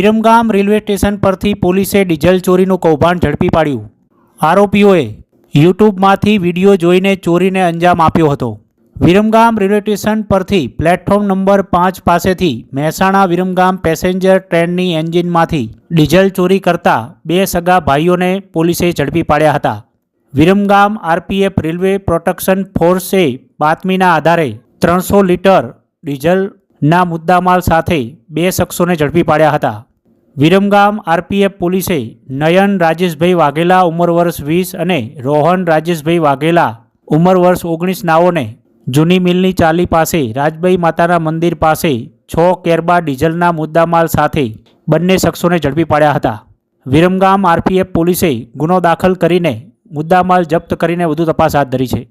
Viramgam railway station પરથી પોલીસે diesel ચોરીનું કૌભાંડ ઝડપી પાડ્યું. આરોપીઓએ યુટ્યુબમાંથી વીડિયો જોઈને ચોરીને અંજામ આપ્યો હતો. વિરમગામ રેલવે સ્ટેશન પરથી પ્લેટફોર્મ નંબર પાંચ પાસેથી મહેસાણા વિરમગામ પેસેન્જર ટ્રેનની એન્જિનમાંથી ડીઝલ ચોરી કરતા બે સગા ભાઈઓને પોલીસે ઝડપી પાડ્યા હતા. વિરમગામ આરપીએફ રેલવે પ્રોટેક્શન ફોર્સે બાતમીના આધારે ત્રણસો લીટર ડીઝલના મુદ્દામાલ સાથે બે શખ્સોને ઝડપી પાડ્યા હતા. વિરમગામ આરપીએફ પોલીસે નયન રાજેશભાઈ વાઘેલા ઉંમર વર્ષ વીસ અને રોહન રાજેશભાઈ વાઘેલા ઉંમર વર્ષ ઓગણીસ નાઓને જૂની મિલની ચાલી પાસે રાજભાઈ માતાના મંદિર પાસે છ કેરબા ડીઝલના મુદ્દામાલ સાથે બંને શખ્સોને ઝડપી પાડ્યા હતા. વિરમગામ આરપીએફ પોલીસે ગુનો દાખલ કરીને મુદ્દામાલ જપ્ત કરીને વધુ તપાસ હાથ ધરી છે.